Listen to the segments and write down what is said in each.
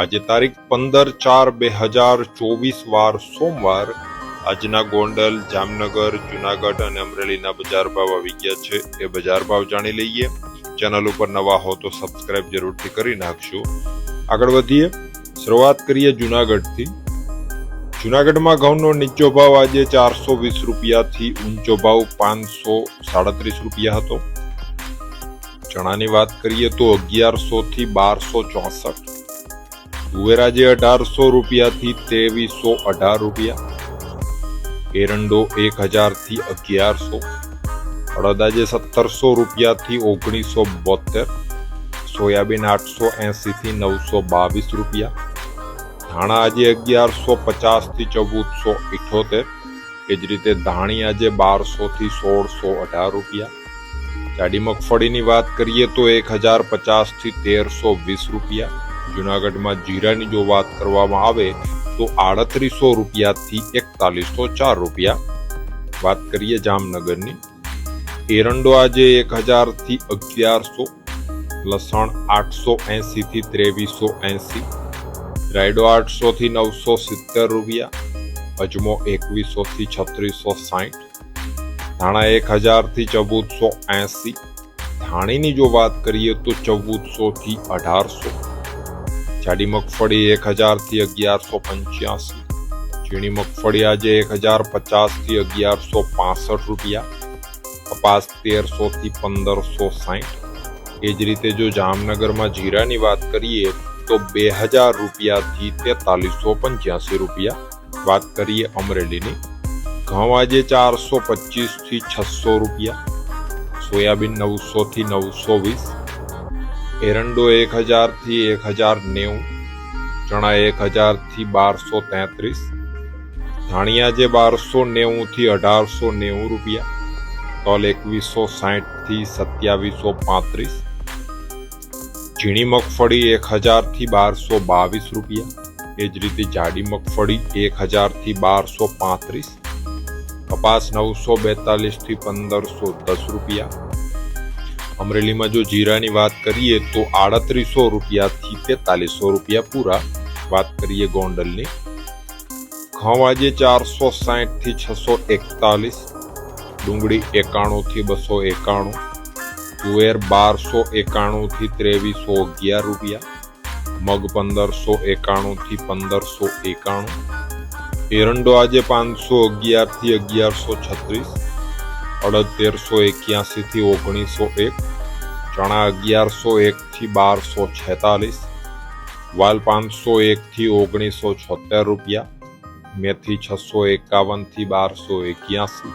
આજે તારીખ પંદર ચાર બે હજાર ચોવીસ વાર સોમવાર આજના ગોંડલ, જામનગર, જુનાગઢ અને અમરેલીના બજાર ભાવ આવી ગયા છે. એ બજાર ભાવ જાણી લઈએ. ચેનલ ઉપર નવા હો તો સબસ્ક્રાઇબ જરૂરથી કરી નાખશો. આગળ વધીએ. શરૂઆત કરીએ જુનાગઢથી. જુનાગઢમાં ઘઉંનો નીચો ભાવ આજે ચારસો વીસ રૂપિયાથી ઊંચો ભાવ પાંચસો સાડત્રીસ રૂપિયા હતો. ચણાની વાત કરીએ તો અગિયારસો થી બારસો ચોસઠ. તુવેર આજે અઢારસો રૂપિયાથી ત્રેવીસો અઢાર રૂપિયા. એરંડો એક હજારથી અગિયારસો. અડદ આજે સત્તરસો રૂપિયાથી ઓગણીસો બોતેર સોયાબીન આઠસો એંસીથી નવસો બાવીસ રૂપિયા. ધાણા આજે અગિયારસો પચાસથી ચૌદસો ઇઠોતેર. એ જ રીતે ધાણી આજે બારસોથી સોળસો અઢાર રૂપિયા. જાડી મગફળીની વાત કરીએ તો એક હજાર પચાસથી તેરસો વીસ રૂપિયા. જુનાગઢમાં જીરાની જો વાત કરવામાં આવે તો આડત્રીસો રૂપિયાથી એકતાલીસો ચાર રૂપિયા. વાત કરીએ જામનગરની. એરંડો આજે એક હજારથી અગિયારસો, લસણ આઠસો એંસીથી ત્રેવીસો એંસી રાયડો આઠસોથી નવસો સિત્તેર રૂપિયા, અજમો એકવીસોથી છત્રીસો સાઠ ધાણા એક હજારથી ચૌદસો એંસી ધાણીની જો વાત કરીએ તો ચૌદસોથી અઢારસો. જાડી મગફળી એક હજારથી અગિયારસો પંચ્યાસી. ઝીણી મગફળી આજે એક હજાર પચાસથી અગિયારસો પાસઠ રૂપિયા. કપાસ તેરસો થી પંદરસો સાઠ એ જ રીતે જો જામનગરમાં જીરાની વાત કરીએ, તો બે હજાર રૂપિયાથી તેતાલીસો પંચ્યાસી રૂપિયા. વાત કરીએ અમરેલીની. ઘઉં આજે ચારસો પચીસથી છસો રૂપિયા. સોયાબીન નવસોથી નવસો વીસ. એરંડો એક હજારથી એક હજાર નેવું, ચણા એક હજારથી બારસો તેત્રીસ, ધાણિયા જે બારસો નેવું થી અઢારસો નેવું રૂપિયા, તલ એકવીસો સાઠથી સત્યાવીસો પાંત્રીસ, ઝીણી મગફળી એક હજારથી બારસો બાવીસ રૂપિયા, એ જ રીતે જાડી મગફળી એક હજારથી બારસો પાંત્રીસ, કપાસ નવસો બેતાલીસથી પંદરસો દસ રૂપિયા અમરેલીમાં જો જીરાની વાત કરીએ તો આડત્રીસો રૂપિયાથી તેતાલીસો રૂપિયા પૂરા. વાત કરીએ ગોંડલની. ઘઉં આજે ચારસો સાહીઠથી છસો એકતાલીસ, ડુંગળી એકાણુંથી બસો એકાણું, તુવેર બારસો એકાણુંથી ત્રેવીસો અગિયાર રૂપિયા, મગ પંદરસો એકાણુંથી પંદરસો એકાણું, એરંડો આજે પાંચસો અગિયારથી અગિયારસો છત્રીસ અડદ એક્યાસીથી એક્યાસી ઓગણીસો એક, ચણા અગિયારસો એકથી બારસો છેતાલીસ, વાલ પાંચસો એકથી ઓગણીસો છોતેર રૂપિયા, મેથી છસો એકાવનથી બારસો એક્યાસી.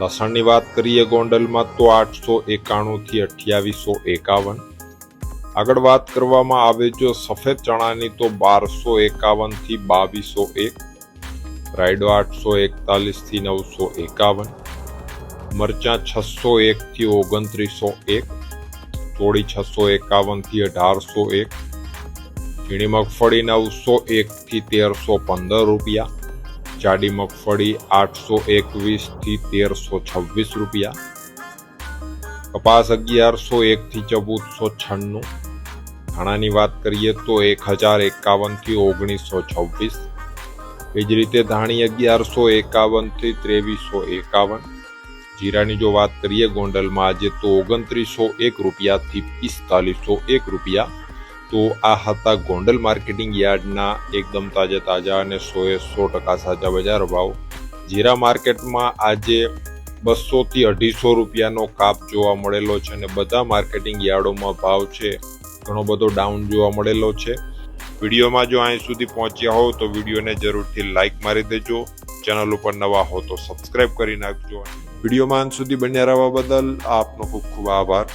લસણની વાત કરીએ ગોંડલમાં તો આઠસો એકાણુંથી અઠ્યાવીસો એકાવન. આગળ વાત કરવામાં આવે જો સફેદ ચણાની તો બારસો એકાવનથી બાવીસો એક, રાયડો આઠસો એકતાલીસથી નવસો એકાવન. મરચાં છસો એકથી ઓગણત્રીસો એક તોડી છસો એકાવનથી અઢારસો એક, ઝીણી મગફળી નવસો એકથી તેરસો પંદર રૂપિયા, જાડી મગફળી આઠસો એકવીસથી તેરસો છવ્વીસ રૂપિયા, કપાસ અગિયારસો એકથી ચૌદસો છન્નું, ધાણાની વાત કરીએ તો એક હજાર એકાવનથી ઓગણીસો છવ્વીસ એ જ રીતે ધાણી અગિયારસો એકાવનથી ત્રેવીસો એકાવન જીરાની જો વાત કરીએ, ગોંડલમાં આજે તો ઓગણત્રીસો એક રૂપિયાથી પિસ્તાલીસો એક રૂપિયા. તો આ હતા ગોંડલ માર્કેટિંગ યાર્ડના એકદમ તાજા તાજા અને સોએ સો ટકા સાચા બજાર ભાવ. જીરા માર્કેટમાં આજે બસોથી અઢીસો રૂપિયાનો કાપ જોવા મળેલો છે અને બધા માર્કેટિંગ યાર્ડોમાં ભાવ છે, ઘણો બધો ડાઉન જોવા મળેલો છે. વિડીયોમાં જો અહીં સુધી પહોંચ્યા હો તો વિડીયોને જરૂરથી લાઈક મારી દેજો. ચેનલ ઉપર નવા હો તો સબસ્ક્રાઇબ કરી નાખજો. વિડીયોમાં અંત સુધી બન્યા રહેવા બદલ આપનો ખૂબ ખૂબ આભાર.